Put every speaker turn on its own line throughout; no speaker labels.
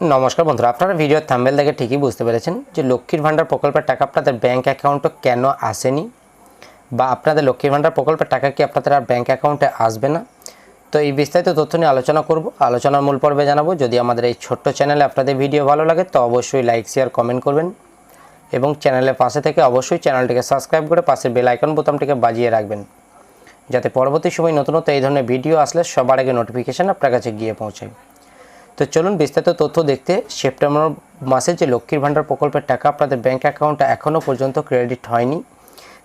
নমস্কার বন্ধুরা, আপনারা ভিডিওর থাম্বেল দেখে ঠিকই বুঝতে পেরেছেন যে লক্ষ্মীর ভাণ্ডার প্রকল্পের টাকা আপনাদের ব্যাঙ্ক অ্যাকাউন্টে কেন আসেনি? বা আপনাদের লক্ষ্মীর ভাণ্ডার প্রকল্পের টাকা কি আপনাদের আর ব্যাঙ্ক অ্যাকাউন্টে আসবে না? তো এই বিস্তারিত তথ্য নিয়ে আলোচনা করব। আলোচনার মূল পর্বে জানাব। যদি আমাদের এই ছোট্ট চ্যানেলে আপনাদের ভিডিও ভালো লাগে, তো অবশ্যই লাইক, শেয়ার, কমেন্ট করবেন। এবং চ্যানেলের পাশে থেকে অবশ্যই চ্যানেলটিকে সাবস্ক্রাইব করে পাশের বেল আইকন বোতামটিকে বাজিয়ে রাখবেন। যাতে পরবর্তী সময় নতুন নতুন এই ধরনের ভিডিও আসলে সবার আগে নোটিফিকেশান আপনার কাছে গিয়ে পৌঁছায়। তো চলুন বিস্তারিত তথ্য দেখতে সেপ্টেম্বর মাসে যে লক্ষ্মীর ভাণ্ডার প্রকল্পের টাকা আপনাদের ব্যাঙ্ক অ্যাকাউন্টে এখনও পর্যন্ত ক্রেডিট হয়নি,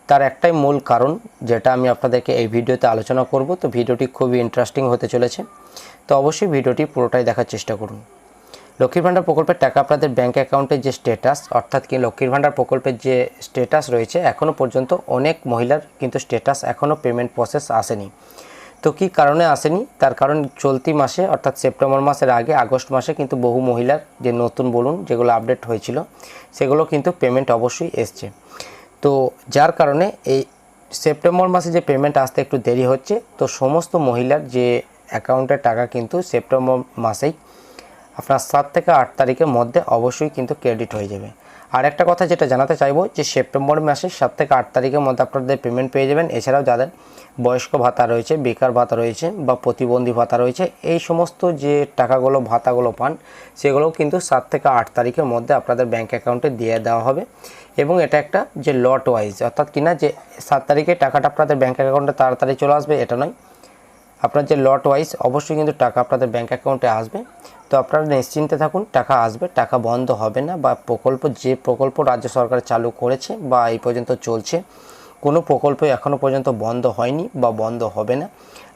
তার একটাই মূল কারণ যেটা আমি আপনাদেরকে এই ভিডিওতে আলোচনা করব। তো ভিডিওটি খুবই ইন্টারেস্টিং হতে চলেছে। তো অবশ্যই ভিডিওটি পুরোটাই দেখার চেষ্টা করুন। লক্ষ্মীর ভাণ্ডার প্রকল্পের টাকা আপনাদের ব্যাঙ্ক অ্যাকাউন্টের যে স্ট্যাটাস অর্থাৎ কি লক্ষ্মীর ভাণ্ডার প্রকল্পের যে স্ট্যাটাস রয়েছে এখনও পর্যন্ত অনেক মহিলার কিন্তু স্ট্যাটাস এখনও পেমেন্ট প্রসেস আসেনি। তো কী কারণে আসেনি? তার কারণ চলতি মাসে, অর্থাৎ সেপ্টেম্বর মাসের আগে, আগস্ট মাসে কিন্তু বহু মহিলার যে নতুন বলুন, যেগুলো আপডেট হয়েছিল, সেগুলো কিন্তু পেমেন্ট অবশ্যই এসছে। তো যার কারণে এই সেপ্টেম্বর মাসে যে পেমেন্ট আসতে একটু দেরি হচ্ছে, তো সমস্ত মহিলার যে অ্যাকাউন্টের টাকা কিন্তু সেপ্টেম্বর মাসেই আপনার সাত থেকে আট তারিখের মধ্যে অবশ্যই কিন্তু ক্রেডিট হয়ে যাবে। আর একটা কথা যেটা জানাতে চাইব যে সেপ্টেম্বর মাসের সাত থেকে আট তারিখের মধ্যে আপনাদের পেমেন্ট পেয়ে যাবেন, এছাড়াও যাদের বয়স্ক ভাতা রয়েছে, বেকার ভাতা রয়েছে বা প্রতিবন্ধী ভাতা রয়েছে, এই সমস্ত যে টাকাগুলো, ভাতাগুলো পান, সেগুলোও কিন্তু সাত থেকে আট তারিখের মধ্যে আপনাদের ব্যাঙ্ক অ্যাকাউন্টে দিয়ে দেওয়া হবে। এবং এটা একটা যে লট ওয়াইজ অর্থাৎ কিনা যে সাত তারিখে টাকাটা আপনাদের ব্যাঙ্ক অ্যাকাউন্টে তাড়াতাড়ি চলে আসবে, এটা নয়। আপনার যে লট ওয়াইজ অবশ্যই কিন্তু টাকা আপনাদের ব্যাঙ্ক অ্যাকাউন্টে আসবে। তো আপনারা নিশ্চিন্তে থাকুন, টাকা আসবে, টাকা বন্ধ হবে না বা প্রকল্প, যে প্রকল্প রাজ্য সরকার চালু করেছে বা এই পর্যন্ত চলছে, কোনো প্রকল্প এখনও পর্যন্ত বন্ধ হয়নি বা বন্ধ হবে না।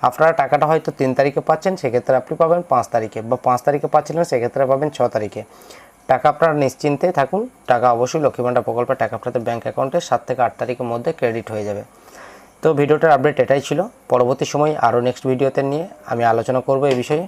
আপনারা টাকাটা হয়তো তিন তারিখে পাচ্ছেন, সেক্ষেত্রে আপনি পাবেন পাঁচ তারিখে বা পাঁচ তারিখে পাচ্ছিলেন, সেক্ষেত্রে পাবেন ছ তারিখে। টাকা আপনারা নিশ্চিন্তে থাকুন, টাকা অবশ্যই লক্ষ্মী ভাণ্ডার প্রকল্পের টাকা আপনাদের ব্যাঙ্ক অ্যাকাউন্টে সাত থেকে আট তারিখের মধ্যে ক্রেডিট হয়ে যাবে। তো ভিডিওটার আপডেট এটাই ছিল। পরবর্তী সময় আরও নেক্সট ভিডিওতে নিয়ে আমি আলোচনা করব এই বিষয়ে।